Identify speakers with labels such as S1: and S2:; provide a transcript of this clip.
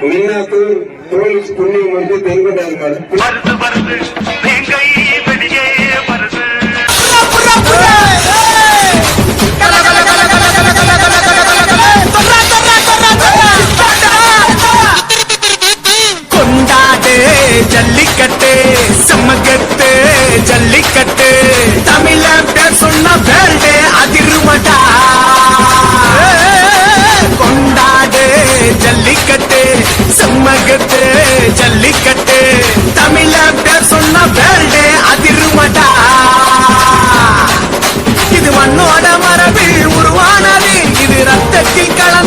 S1: மின்னாத்தூர் police புண்ணியம் வந்து தென்பட்டார்கள்
S2: கொண்டாடு ஜல்லிக்கட்டு சம்மகத்து ஜல்லிக்கட்டு. ஜல்லிக்கட்டு சம்மகத்து ஜல்லிக்கட்டு. தமிழ பேர் சொன்ன பேர்டே அதிருமடா. இது மண்ணோட மரபில் உருவானது. இது ரத்தத்தில் கல